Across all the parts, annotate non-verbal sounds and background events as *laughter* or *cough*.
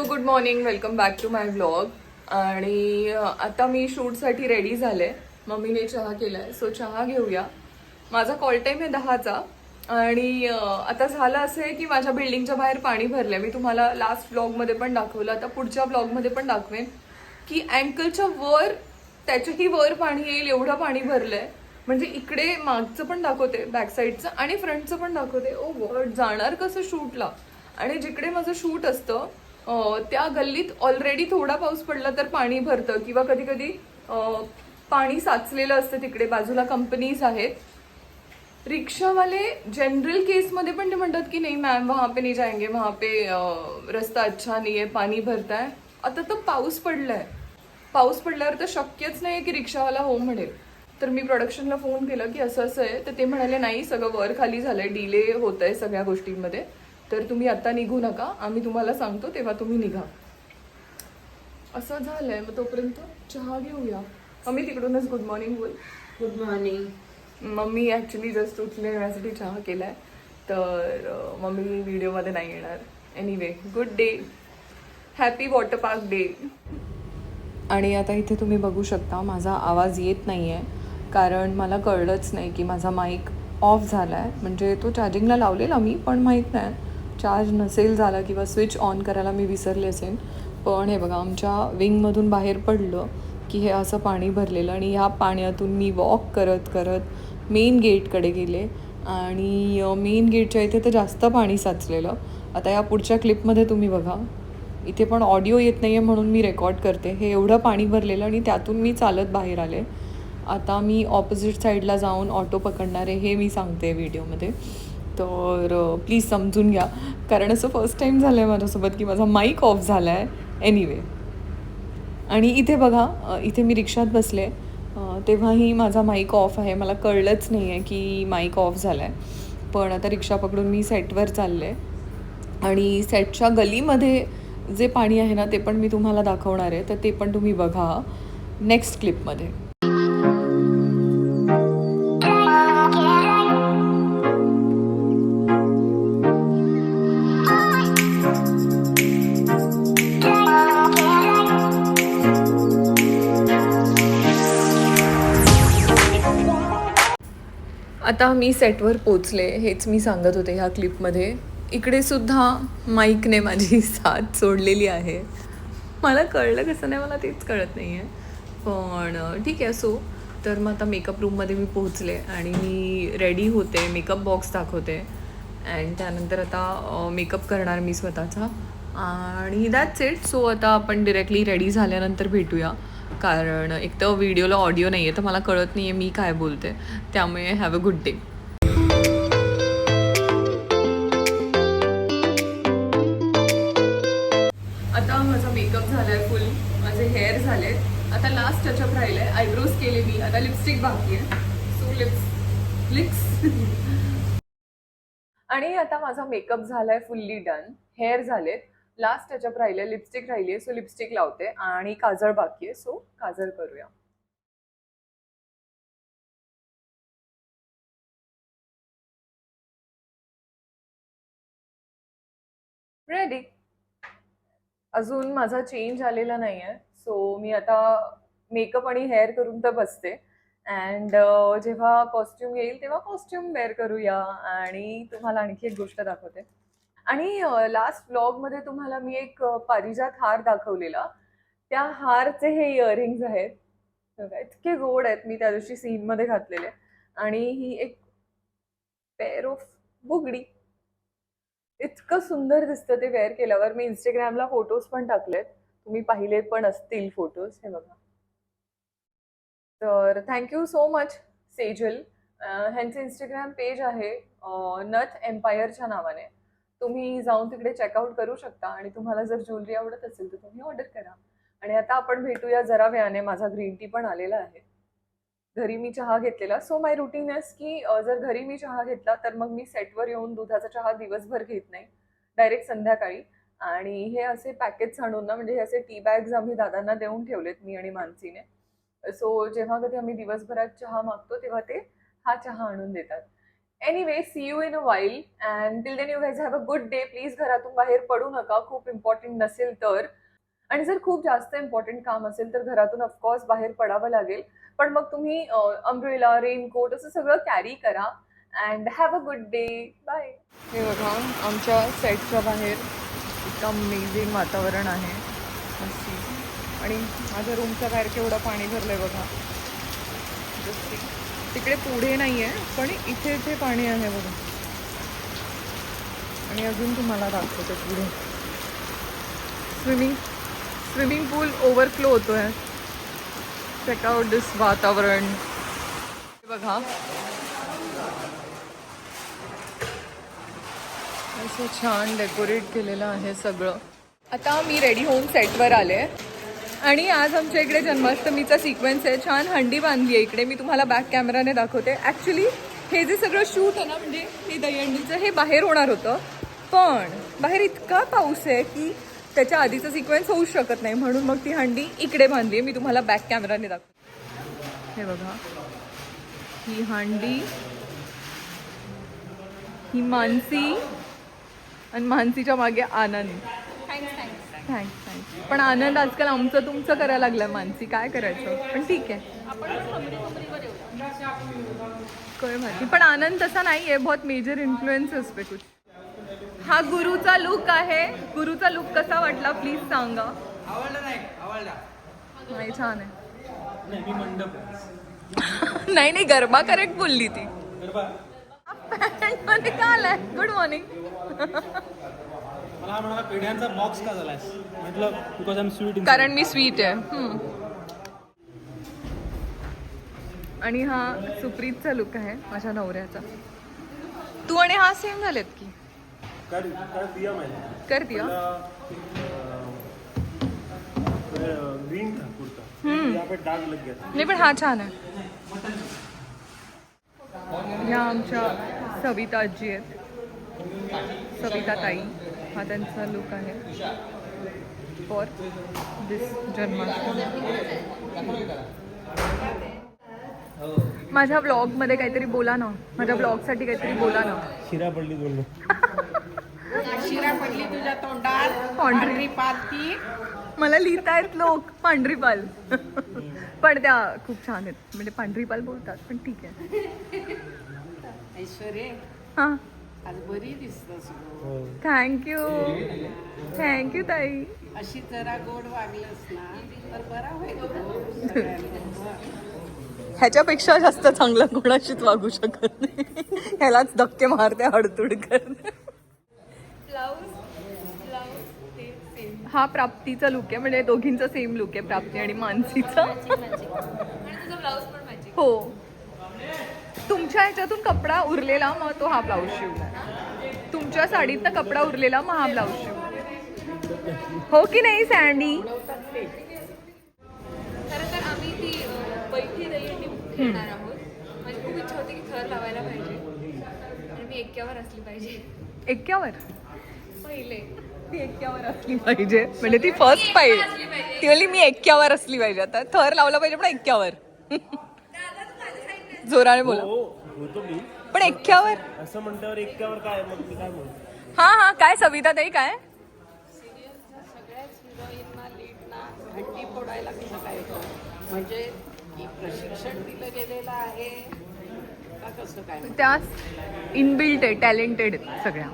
So good morning welcome back to my blog आणि आता मी शूटसाठी रेडी झाले. मम्मीने चहा केलाय सो चहा घेऊया. माझा कॉल टाईम आहे दहाचा. आणि आता झालं असं आहे की माझ्या बिल्डिंगच्या बाहेर पाणी भरलंय. मी तुम्हाला लास्ट ब्लॉगमध्ये पण दाखवलं आता पुढच्या ब्लॉगमध्ये पण दाखवेन की अँकलच्या वर त्याच्याही वर पाणी येईल एवढं पाणी भरलंय. म्हणजे इकडे मागचं पण दाखवते बॅक साईडचं आणि फ्रंटचं पण दाखवते. ओ गॉड जाणार कसं शूटला? आणि जिकडे माझं शूट असतं त्या गल्लीत ऑलरेडी थोडा पाऊस पडला तर पाणी भरतं. किंवा कधी कधी पाणी साचलेलं असतं तिकडे. बाजूला कंपनीज आहेत. रिक्षावाले जनरल केसमध्ये पण ते म्हणतात की नाही मॅम वहाँ पे नहीं जाएंगे. वहाँ पे रस्ता अच्छा नाही आहे पाणी भरताय. आता तर पाऊस पडलाय. पाऊस पडल्यावर तर शक्यच नाही की रिक्षावाला हो म्हणेल. तर मी प्रोडक्शनला फोन केला की असं असं आहे. तर ते म्हणाले नाही सगळं वर खाली झालंय. डिले होत आहे सगळ्या गोष्टींमध्ये. तर तुम्ही आता निघू नका. आम्ही तुम्हाला सांगतो तेव्हा तुम्ही निघा. असं झालंय. मग तोपर्यंत चहा घेऊया. आम्ही तिकडूनच गुड मॉर्निंग बोल. Good morning mummy actually just उठले माझ्यासाठी चहा केलाय. तर अं, मम्मी व्हिडिओमध्ये नाही येणार. Anyway good day happy water park day आणि आता इथे तुम्ही बघू शकता माझा आवाज येत नाही आहे कारण मला कळलंच नाही की माझा माईक ऑफ झाला आहे म्हणजे तो चार्जिंगला लावलेला मी पण माहीत नाही. चार्ज नसेल झाला किंवा स्विच ऑन करायला मी विसरले असेल पण हे बघा आमच्या विंगमधून बाहेर पडलं की हे असं पाणी भरलेलं आणि ह्या पाण्यातून मी वॉक करत करत मेन गेटकडे गेले आणि मेन गेटच्या इथे तर जास्त पाणी साचलेलं. आता या पुढच्या क्लिपमध्ये तुम्ही बघा. इथे पण ऑडिओ येत नाही आहे म्हणून मी रेकॉर्ड करते. हे एवढं पाणी भरलेलं आणि त्यातून मी चालत बाहेर आले. आता मी ऑपोजिट साईडला जाऊन ऑटो पकडणार आहे हे मी सांगते व्हिडिओमध्ये तर प्लीज समजून घ्या. कारण असं फर्स्ट टाईम झालं आहे माझ्यासोबत की माझा माईक ऑफ झाला आहे एनिवे आणि इथे बघा इथे मी रिक्षात बसले. तेव्हाही माझा माईक ऑफ आहे. मला कळलंच नाही आहे की माईक ऑफ झाला आहे पण आता रिक्षा पकडून मी सेटवर चालले. आणि सेटच्या गलीमध्ये जे पाणी आहे ना ते पण मी तुम्हाला दाखवणार आहे. तर ते पण तुम्ही बघा. नेक्स्ट क्लिपमध्ये आता मी सेटवर पोचले हेच मी सांगत होते ह्या क्लिपमध्ये इकडे सुद्धा माईकने माझी *laughs* साथ सोडलेली आहे. मला कळलं कसं नाही मला तेच कळत नाही आहे पण ठीक आहे सो तर मग आता मेकअप रूममध्ये मी पोहोचले आणि मी रेडी होते मेकअप बॉक्स दाखवते. अँड त्यानंतर आता मेकअप करणार मी स्वतःचा. आणि दॅट्स इट सो आता आपण डिरेक्टली रेडी झाल्यानंतर भेटूया. कारण एक तर व्हिडिओला ऑडिओ नाही आहे तर मला कळत नाही आहे मी काय बोलते. त्यामुळे हॅव अ गुड डे आता माझा मेकअप झालाय फुल माझे हेअर झालेत. आता लास्ट टचअप राहिलंय. आयब्रोज केले मी. आता लिपस्टिक बाकी आहे. सो लिप्स लिप्स आणि आता माझा मेकअप झालाय फुल्ली डन हेअर झालेत. लास्ट टचअप राहिले लिपस्टिक राहिली आहे सो लिपस्टिक लावते आणि काजळ बाकी आहे सो काजळ करूया. रेडी अजून माझा चेंज आलेला नाही आहे सो मी आता मेकअप आणि हेअर करून तर बसते. अँड जेव्हा कॉस्ट्युम येईल तेव्हा कॉस्ट्युम वेअर करूया आणि तुम्हाला आणखी एक गोष्ट दाखवते. आणि लास्ट ब्लॉगमध्ये तुम्हाला मी एक पारिजात हार दाखवलेला. त्या हारचे हे इयरिंग्ज आहेत. इतके गोड आहेत. मी त्या दिवशी सीनमध्ये घातलेले. आणि ही एक पेअर ऑफ बुगडी. इतकं सुंदर दिसतं ते वेअर केल्यावर. मी इंस्टाग्रामला फोटोज पण टाकलेत. तुम्ही पाहिले पण असतील फोटोज हे बघा. तर थँक्यू सो मच सेजल ह्यांचं इंस्टाग्राम पेज आहे नथ एम्पायरच्या नावाने. तुम्ही जाऊन तिकडे चेकआउट करू शकता आणि तुम्हाला जर ज्वेलरी आवडत असेल तर तुम्ही ऑर्डर करा. आणि आता आपण भेटूया जरा वेळाने माझा ग्रीन टी पण आलेला आहे. घरी मी चहा घेतलेला. सो माय रुटीन इज की जर घरी मी चहा घेतला तर मग मी सेटवर येऊन दुधाचा चहा दिवसभर घेत नाही. डायरेक्ट संध्याकाळी. आणि हे असे पॅकेज आणून ना म्हणजे हे असे टी बॅग्स आम्ही दादांना देऊन ठेवलेत मी आणि मानसीने. सो जेव्हा कधी आम्ही दिवसभरात चहा मागतो तेव्हा ते हा चहा आणून देतात. Anyway see you in a while and till then you guys have a good day please घरातून बाहेर पडू नका. खूप इम्पॉर्टंट नसेल तर. आणि जर खूप जास्त इम्पॉर्टंट काम असेल तर घरातून ऑफकोर्स बाहेर पडावं लागेल. पण मग तुम्ही अम्ब्रेला रेनकोट असं सगळं कॅरी करा. And have a good day bye हे बघा आमच्या सेटच्या बाहेर इतकं अमेझिंग वातावरण आहे. आणि माझ्या रूमच्या बाहेर केवढं पाणी भरलं आहे बघा. Just. तिकडे पुढे नाही आहे पण इथे इथे पाणी आहे बघा आणि अजून तुम्हाला दाखवते पुढे. स्विमिंग स्विमिंग पूल ओव्हरफ्लो होतो आहे चेकआउट दिस वातावरण. हे बघा. छान डेकोरेट आहे सगळं. आता मी रेडी होऊन सेटवर आले. आणि आज आमच्या इकडे जन्माष्टमीचा सिक्वेन्स आहे. छान हंडी बांधली आहे इकडे. मी तुम्हाला बॅक कॅमेराने दाखवते. ॲक्च्युली हे जे सगळं शूट आहे ना म्हणजे हे दहीहंडीचं हे बाहेर होणार होतं. पण बाहेर इतका पाऊस आहे की त्याच्या आधीचा सिक्वेन्स होऊ शकत नाही. म्हणून मग ती हंडी इकडे बांधली आहे. मी तुम्हाला बॅक कॅमेराने दाखवते. हे बघा. ही हंडी ही मानसी आणि मानसीच्या मागे आनंद. थँक्स थँक्स पण आनंद आजकाल आमचं तुमचं करायला लागलं मानसी. काय करायचं? पण ठीक आहे. काय माहिती पण आनंद तसा नाही आहे बहुत मेजर इन्फ्लुएन्सेस पे कुछ. हा गुरुचा लुक आहे. गुरुचा लुक कसा वाटला? प्लीज सांगा. आवडला नाही. आवडला. नाही छान आहे. नाही *laughs* नाही नाही गरबा करेक्ट बोलली ती. गरबा? *laughs* गुड मॉर्निंग *laughs* मला म्हणाला पेढ्यांचा बॉक्स का झालाय म्हटलं बिकॉज आय एम स्वीट कारण मी स्वीट आहे. आणि हा सुप्रीतचा लुक आहे माझ्या नवऱ्याचा. तू आणि हा सेम झालेत की? कर कर दिया मैंने कर दिया. ग्रीन था कुर्ता. हम्म. यहाँ पे दाग लग गया था. नाही पण हा छान आहे. ह्या आमच्या सविता आजी आहेत. सविता ताई. हा त्यांचा लुक आहे. For this Janmashtami. माझ्या ब्लॉगमध्ये काहीतरी बोला ना. माझ्या ब्लॉगसाठी काहीतरी बोला ना. शिरा पडली बोललो. शिरा पडली तुझ्या तोंडात. पांढरी. पालती मला लिहितायत लोक पांढरी पाल. पण त्या खूप छान आहेत. म्हणजे पांढरी पाल बोलतात पण ठीक आहे. ऐश्वर्य. हां. आज बरी दिसतस गं. हो. थँक्यू थँक्यू ताई. अशी जरा गोड वागलंस ना तर बरा होईल सगळ्यांना. ह्याच्यापेक्षा जास्त चांगलं कोणाशीच वागू शकत नाही. ह्यालाच धक्के मारते हडतुड करते हा प्राप्तीचा लुक आहे. म्हणजे दोघींचा सेम लुक आहे प्राप्ती आणि मानसीचा. हो. तुमच्या ह्याच्यातून कपडा उरलेला मग तो हा ब्लाऊज शिवला तुमच्या साडीतनं कपडा उरलेला मग हा ब्लाऊज शिवला हो की नाही सँडी खरं तर आम्ही ती बैठी दहीहंडी खेळणार आहोत. माझी खूप इच्छा होती की थर लावायला पाहिजे. आणि मी एक्क्यावर असली पाहिजे. एक्क्यावर पहिले. ती एक्क्यावर असली पाहिजे. म्हणजे ती फर्स्ट पाहिजे. ती मी एक्क्यावर असली पाहिजे. आता थर लावला पाहिजे पण एक्क्यावर जोराने बोला. हो होतो मी. पण एक्क्यावर? असं म्हणल्यावर एक्क्यावर काय मग मी काय म्हणतो हा हा काय सविता ताई काय? सगळ्याच हिरोईनना लीडना हंडी फोडायला कसं काय गं? म्हणजे की प्रशिक्षण दिलं गेलेलं आहे का कसं काय? त्या इनबिल्ट आहे टॅलेंटेड सगळ्या.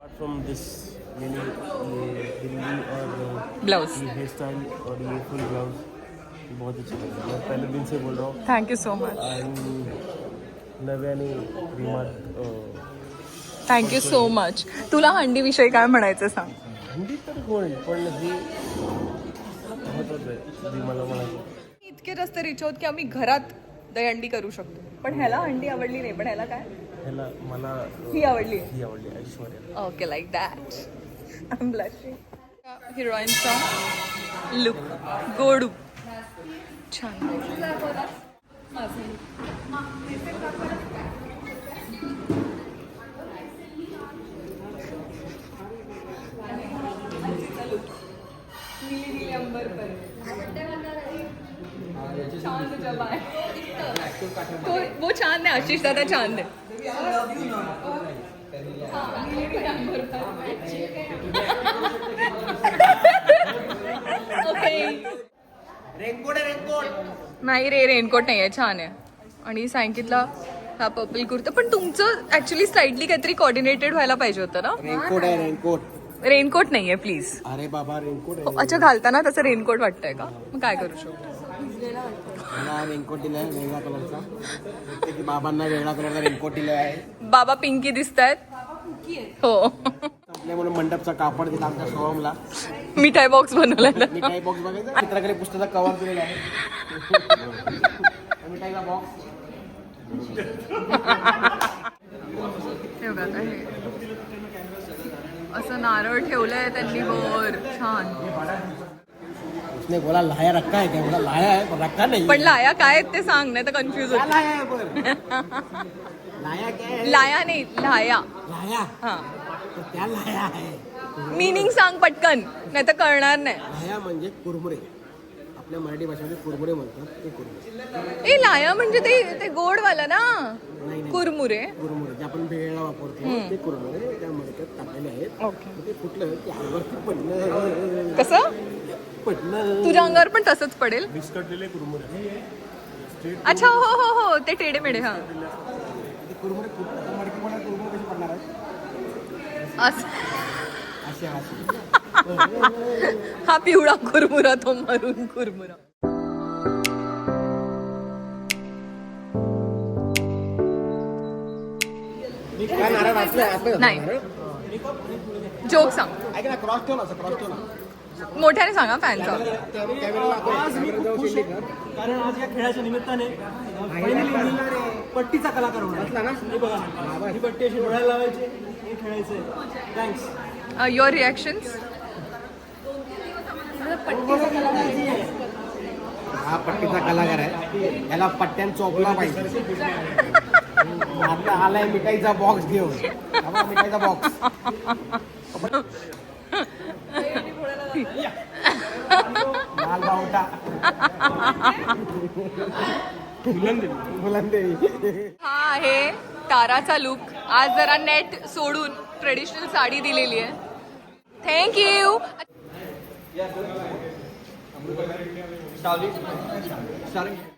अपार्ट फ्रॉम दिस मैंने ये दिल्ली और ब्लाउज ये हेयर स्टाइल और ये फुल ब्लाउज बहुत अच्छा लगा। मैं पहले दिन से बोल रहा हूँ। थँक्यू सो मच आणि नव्याने रिमार्क थँक्यू सो मच तुला हंडीविषयी काय म्हणायचं सांग? हिंदी तर होईल पण हे महत्वाचं आहे जी मला म्हणायचं इतके जास्त रिच आहोत की आम्ही घरात दहीहंडी करू शकतो. पण ह्याला हंडी आवडली नाही पण ह्याला काय? ह्याला मला अं, ही आवडली ही आवडली Aishwarya. Okay like that I am blushing हिरोईनचा look गोडू. छान. छान जबा आहे तो वो छान आहे आशिष दादा छान आहे ओके नाही रे रेनकोट नाही आहे छान आहे. आणि सांगितलं हा पर्पल कुर्ता. पण तुमचं ऍक्च्युली स्लाइडली काहीतरी कॉर्डिनेटेड व्हायला पाहिजे होतं ना? रेनकोट आहे रेनकोट. रेनकोट नाहीये प्लीज अरे बाबा रेनकोट अच्छा घालताना तसं रेनकोट वाटतंय का? मग काय करू शकतो? मला रेनकोट दिलाय वेगळ्या कलरचा ते की बाबांना वेगळा कलरचा रेनकोट दिला आहे बाबा पिंकी दिसत आहेत हो. आपल्या म्हणून मंडपचा कापड दिला आमच्या सोहमला मिठाई बॉक्स बनवलाय ना. मिठाई बॉक्स बघायचा चित्रकले पुस्तकाचा कव्हर दिलेला आहे. मिठाईचा बॉक्स. असं नारळ ठेवलंय त्यांनी वर. छान. उसने बोला लाया रखा है क्या? बोला लाया है पर रखा नहीं पण लाया काय ते सांग नाही तर कन्फ्युज होत. लाया *laughs* लाया क्या लाया नाही लाया. लाया? हा. तो क्या लाया है मिनिंग सांग पटकन नाही तर कळणार नाही. लाया म्हणजे कुरमुरे. आपल्या मराठी भाषेमध्ये कुरमुरे म्हणतात ते कुरमुरे. ए लाया म्हणजे ते ते गोडवाला ना? नाही नाही. कुरमुरे. कुरमुरे जे आपण भेळला वापरतो ते कुरमुरे त्या मडक्यात टाकलेले आहेत. ओके. ते फुटलं की अंगावरती पडलं. कसं? पडलं. तुझ्या अंगावर पण तसंच पडेल? विस्कटलेले कुरमुरे. अच्छा हो हो हो ते टेडे मेडे हा. ते कुरमुरे फुटलं मडकी मला कुरमुरे कशी पडणार आहेत असं असे असे हा पिवळा कुरमुरा तो मरून कुरमुरा. नाही. जोक सांग. क्रॉस ठेव ना क्रॉस ठेव ना. मोठ्याने सांगा फॅनचा. कारण आज या खेळाच्या निमित्ताने पट्टीचा कलाकार होणार हे बघा ना? ही पट्टी अशी डोळ्याला लावायची. हे खेळायचंय थँक्स युअर रिॲक्शन्स हा पट्टीचा कलाकार आहे. याला पट्ट्यान चोपला पाहिजे. आता आलाय मिठाईचा बॉक्स घेऊन. मिठाईचा बॉक्स *laughs* *laughs* हा आहे ताराचा लुक आज जरा नेट सोडून ट्रेडिशनल साडी दिलेली आहे. थँक यू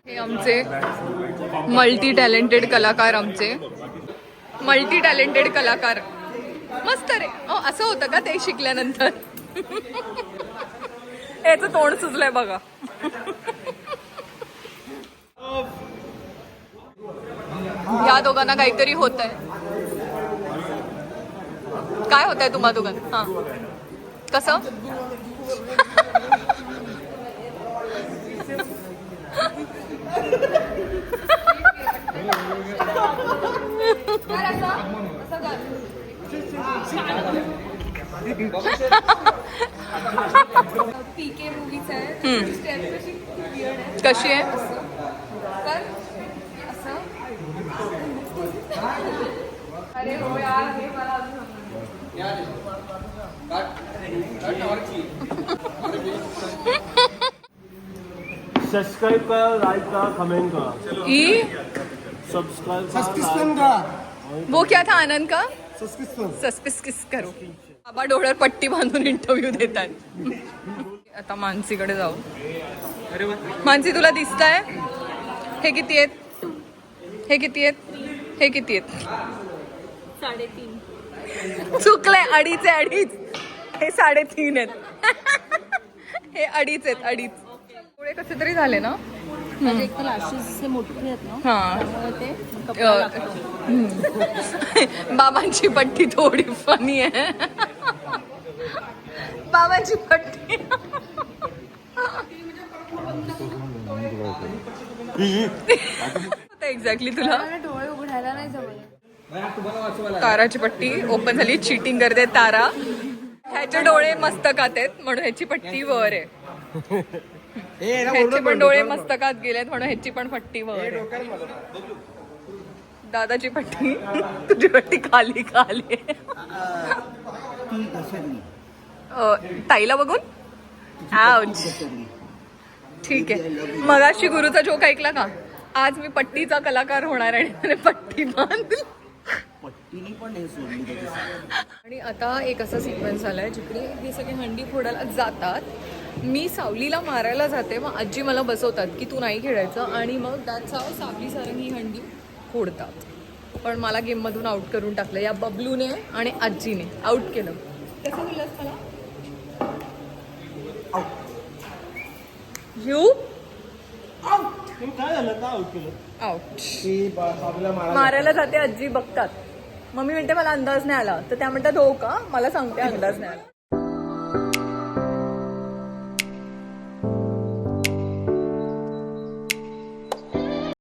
हे आमचे मल्टी टॅलेंटेड कलाकार आमचे. मल्टी टॅलेंटेड कलाकार. मस्त रे. अहो, असं होतं का ते शिकल्यानंतर? याचं तोंड सुचलंय बघा. या दोघांना काहीतरी होत आहे काय होत आहे तुम्हा दोघांना हा. कसं? *laughs* पीके मूवीच आहे स्टेप कशी weird आहे कशी आहे तर असं अरे हो यार हे मला अजून समजलं. सब्सक्राइब कर लाइक कर कमेंट कर ई? सब्सक्राइब सस्किस्कन का। वो क्या था आनंद का? सस्किस्कन सस्पिस किस करू। बाबा डोळ्यावर पट्टी बांधून इंटरव्ह्यू देतात. आता मानसीकडे जाऊ. मानसी तुला दिसत आहे हे किती आहेत? हे किती आहेत? हे किती आहेत? साडेतीन. चुकलंय अडीच आहे अडीच. हे साडेतीन आहेत. हे अडीच आहेत अडीच. थोडे कसे तरी झाले ना? म्हणजे हा. बाबांची पट्टी थोडी फनी आहे. बाबांची पट्टी एक्झॅक्टली तुला मला डोळे उघडायला नाही जमलं ताराची पट्टी ओपन झाली चिटिंग करते तारा ह्याचे डोळे मस्तकात आहेत म्हणून ह्याची पट्टी वर आहे ह्याचे पण डोळे मस्तकात गेलेत म्हणून ह्याची पण पट्टी वर आहे दादाची पट्टी तुझी पट्टी खाली खाली ताईला बघून? आउच ठीक आहे. मगाशी गुरुचा जोक ऐकला का? आज मी पट्टीचा कलाकार होणार आहे आणि पट्टी बांध पट्टीने पण सोडली त्याची आणि आता एक असा सिक्वेन्स झालाय जिकडे हे सगळे हंडी फोडायला जातात. मी सावलीला मारायला जाते मग आजी मला बसवतात की तू नाही खेळायचं आणि मग दॅट्स हाव सावली सारंग ही हंडी फोडतात. पण मला गेममधून आउट करून टाकलं. या बबलूने आणि आजीने आउट केलं. कसं बोललास मला? यू काय झालं? का आउट केलं? आउट ती ब- सावलीला मारा मारायला जाते आजी बघतात. मम्मी म्हणते मला अंदाज नाही आला. तर त्या म्हणतात हो का? मला सांगते अंदाज नाही आला.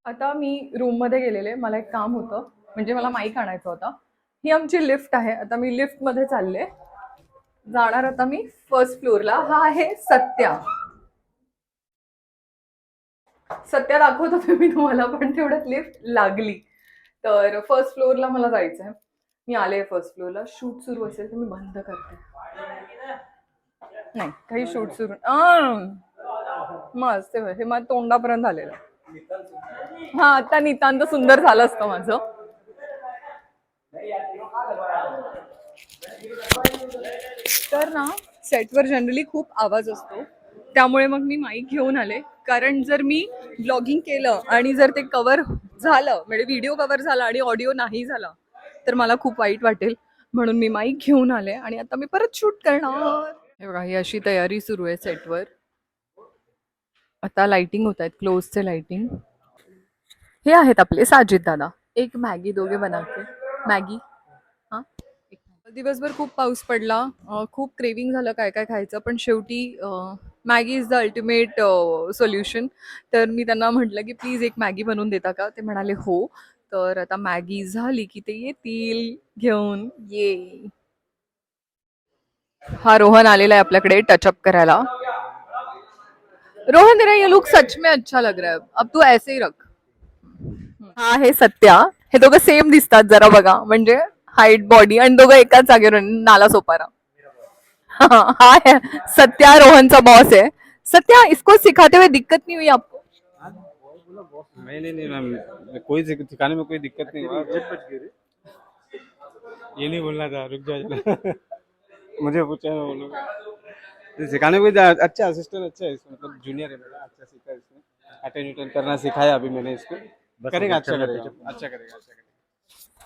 आता मी रूममध्ये गेलेले. मला एक काम होतं. म्हणजे मला माईक आणायचं होतं. ही आमची लिफ्ट आहे. आता मी लिफ्टमध्ये चालले. जाणार आता मी फर्स्ट फ्लोअरला हा आहे सत्या. सत्या दाखवत होते *laughs* मी तुम्हाला पण तेवढ्यात लिफ्ट लागली. तर फर्स्ट फ्लोअरला मला जायचं आहे मी आले फर्स्ट फ्लोअरला शूट सुरू असेल तर मी बंद करते. नाही काही शूट सुरू मस्त हे मला हे तोंडापर्यंत आलेलं. हा आता नितांत सुंदर झालं असतं माझं तर ना सेटवर जनरली खूप आवाज असतो. त्यामुळे मग मी माईक घेऊन आले. कारण जर मी ब्लॉगिंग केलं आणि जर ते कवर झालं म्हणजे व्हिडिओ कवर झाला आणि ऑडिओ नाही झाला तर मला खूप वाईट वाटेल. म्हणून मी माईक घेऊन आले आणि आता मी परत शूट करणार. हे बघा ही अशी तयारी सुरू आहे सेटवर आता लाइटिंग होत आहेत क्लोजचे लाइटिंग हे आहेत आपले साजिद दादा. एक मॅगी दोघे बनवते. मॅगी. दिवसभर खूप पाऊस पडला. खूप क्रेविंग झालं काय काय खायचं पण शेवटी Maggi is the ultimate solution तर मी त्यांना म्हटलं की प्लीज एक मॅगी बनवून देता का? ते म्हणाले हो. तर आता मॅगी झाली की ते येतील. घेऊन ये. हा रोहन आलेला आहे आपल्याकडे टचअप करायला. रोहन तेरा ये लुक सच में अच्छा लग रहा है. अब तू ऐसे ही रख. हा हे सत्या. हे दोघं सेम दिसतात जरा बघा. म्हणजे हाईट बॉडी आणि दोघं एकाच जागेवर आहे, नाला सोपारा. हा हा है सत्या रोहनचा बॉस है सत्या इसको सिखाते हुए दिक्कत नहीं हुई आपको? नहीं नहीं नहीं मैम कोई सिख- सिखाने में कोई दिक्कत नहीं हुआ ये नहीं बोलना था रुक जाओ मुझे पूछा बोलूँगा ये सिखाने में अच्छा असिस्टेंट अच्छा है इसमें मतलब जूनियर है मेरा अच्छा सीखा इसने। अटेंड करना सिखाया अभी मैंने इसको। करेगा अच्छा करेगा अच्छा करेगा अच्छा करेगा।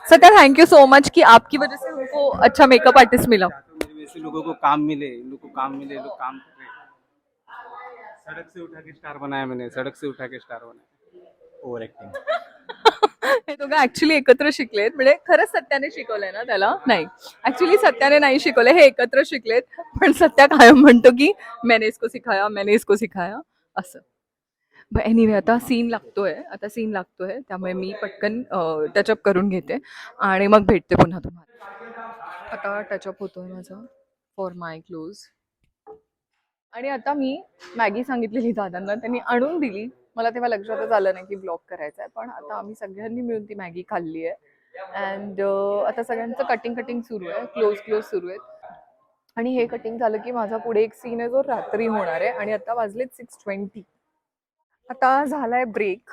Satya thank you so much कि आपकी वजह से हमको अच्छा मेकअप आर्टिस्ट मिला। तो मेरे वैसे लोगों को काम मिले लोग को काम मिले लोग काम। सड़क से उठा के स्टार बनाया मैंने सड़क से उठा के स्टार बनाया। ओव्हर *laughs* हे दोघं ऍक्च्युली एकत्र शिकलेत म्हणजे खरंच सत्याने शिकवलंय ना त्याला? नाही. ऍक्च्युली सत्याने नाही शिकवलंय हे एकत्र शिकलेत पण सत्या कायम म्हणतो की मैंने इसको सिखाया मैंने इसको सिखाया असं. एनिवे आता सीन लागतोय. आता सीन लागतोय. त्यामुळे मी पटकन टचअप करून घेते. आणि मग भेटते पुन्हा तुम्हाला. आता टचअप होतोय माझा. फॉर माय क्लोज आणि आता मी मॅगी सांगितलेली दादांना. त्यांनी आणून दिली. मला तेव्हा लक्षातच आलं नाही की ब्लॉग करायचा आहे. पण आता आम्ही सगळ्यांनी मिळून ती मॅगी खाल्ली आहे. अँड आता सगळ्यांचं कटिंग कटिंग सुरू आहे. क्लोज क्लोज सुरू आहेत. आणि हे कटिंग झालं की माझा पुढे एक सीन आहे जो रात्री होणार आहे. आणि आता वाजलेत सिक्स ट्वेंटी आता झालाय ब्रेक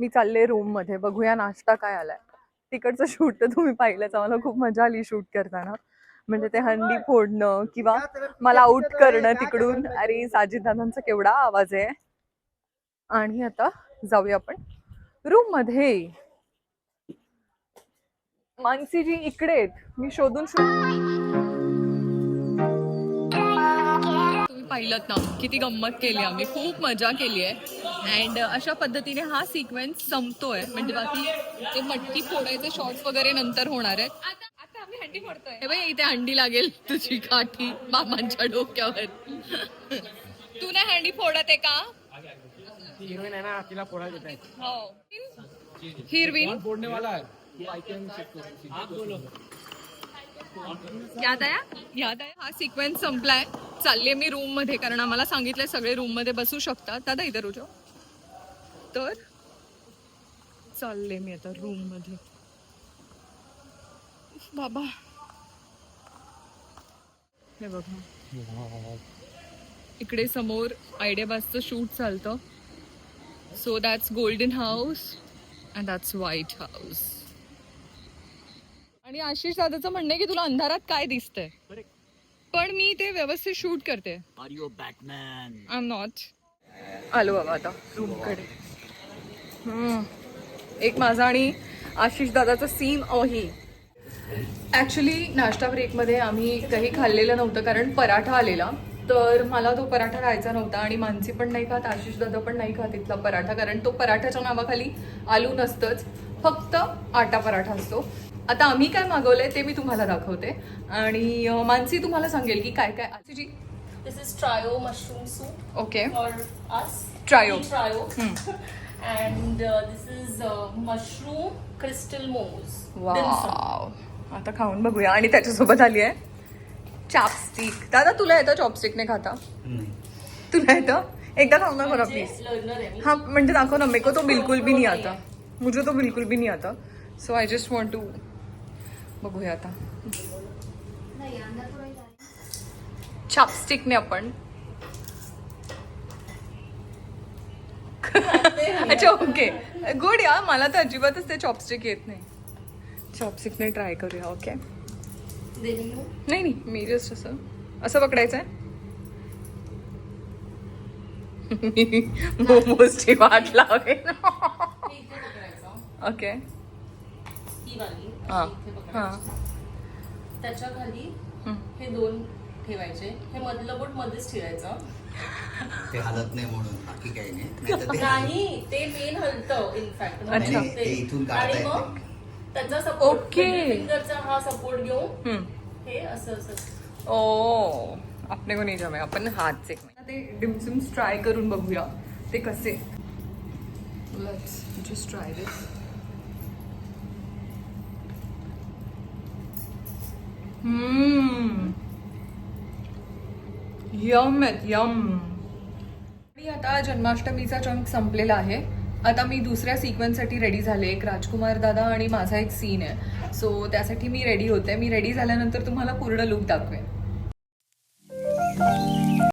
मी चालले रूममध्ये बघूया नाश्ता काय आलाय. तिकडचं शूट तर तुम्ही पाहिलंच. मला खूप मजा आली शूट करताना. म्हणजे ते हंडी फोडणं किंवा मला आउट करणं तिकडून. अरे साजिद दादांचा केवढा आवाज आहे. आणि आता जाऊया आपण रूममध्ये. मानसीजी इकडे आहेत मी शोधून शोध पाहिलं ना किती गंमत केली आम्ही. खूप मजा केली आहे. अँड अशा पद्धतीने हा सिक्वेन्स संपतोय. म्हणजे बाकी ते मटकी फोडायचे शॉर्ट्स वगैरे नंतर होणार आहेत. आता आता आम्ही हंडी फोडतोय. हे बाई इथे हंडी लागेल तुझी काठी मामांच्या डोक्यावर. तू नाही हंडी फोडत आहे का? हिरोईन आहे ना तिला फोडायला देत आहे. हो. हिरवीन? याद आया याद आहे. हा सिक्वेन्स संपलाय. चालले मी रूममध्ये कारण आम्हाला सांगितलंय सगळे रूममध्ये बसू शकतात. दादा इथे रुजो तर? चालले मी आता रूममध्ये. बाबा. हे बघा इकडे समोर आयडियाबाजचं शूट चालतं. So that's golden house and that's white house आणि आशिष दादाचं म्हणणं आहे की तुला अंधारात काय दिसतंय? पण मी ते व्यवस्थित शूट करते. आय एम नॉट आलो बाबा आता रूमकडे हम्म. एक माझा आणि आशिष दादाचा सीम अही ॲक्च्युली नाश्ता ब्रेकमध्ये आम्ही काही खाल्लेलं नव्हतं कारण पराठा आलेला. तर मला तो पराठा खायचा नव्हता आणि मानसी पण नाही खात आशिष दादा पण नाही खात इथला पराठा कारण तो पराठाच्या नावाखाली आलू नसतंच. फक्त आटा पराठा असतो. आता आम्ही काय मागवलंय ते मी तुम्हाला दाखवते. आणि मानसी तुम्हाला सांगेल की काय काय. आजीजी This is trio mushroom soup. Okay. For us. Trio. We Trio. *laughs* and uh, this is uh, mushroom crystal mousse. dim sum. Wow आता खाऊन बघूया. आणि त्याच्यासोबत आली आहे चॉपस्टिक दादा तुला येतं चॉपस्टिकने खाता? तुला येतं? एकदा दाखव ना प्लीज आहे मी. हाँ म्हणजे दाखव ना मेरे को तो बिल्कुल भी नहीं आता. मुझे तो बिल्कुल भी नहीं आता. So I just want to बघूया आता. चॉपस्टिकने आपण. अच्छा ओके गुड या मला तर अजिबातच ते चॉपस्टिक येत नाही. चॉपस्टिकने ट्राय करूया ओके नाही नाही मी जस्ट असं असं पकडायचं आहे *laughs* मोमोजची वाट पकडायचं. ओके ही वाली हां. अशी इथे पकडायची. त्याच्याखाली हं. हे दोन ठेवायचे. हे मधलं बोट मध्येच ठेवायचं. ते हालत नाही म्हणून बाकी काही नाही. नाहीतर ते *laughs* नाही ते मेन हलतं इनफॅक्ट अच्छा. ते इथून काढता आणि येत मग त्याचा सपोर्ट Okay. फिंगरचा हा सपोर्ट घेऊन हम्म. हे असं असं. ओ अपने को नहीं जमे आपण हात से ते डिमसिम्स ट्राय करून बघूया. ते कसे? Let's just try this yum yum. आणि आता जन्माष्टमीचा चंक संपलेला आहे. आता मी दुसऱ्या सिक्वेन्ससाठी रेडी झाले. एक राजकुमार दादा आणि माझा एक सीन आहे. सो त्यासाठी मी रेडी होते. मी रेडी झाल्यानंतर तुम्हाला पूर्ण लुक दाखवेन.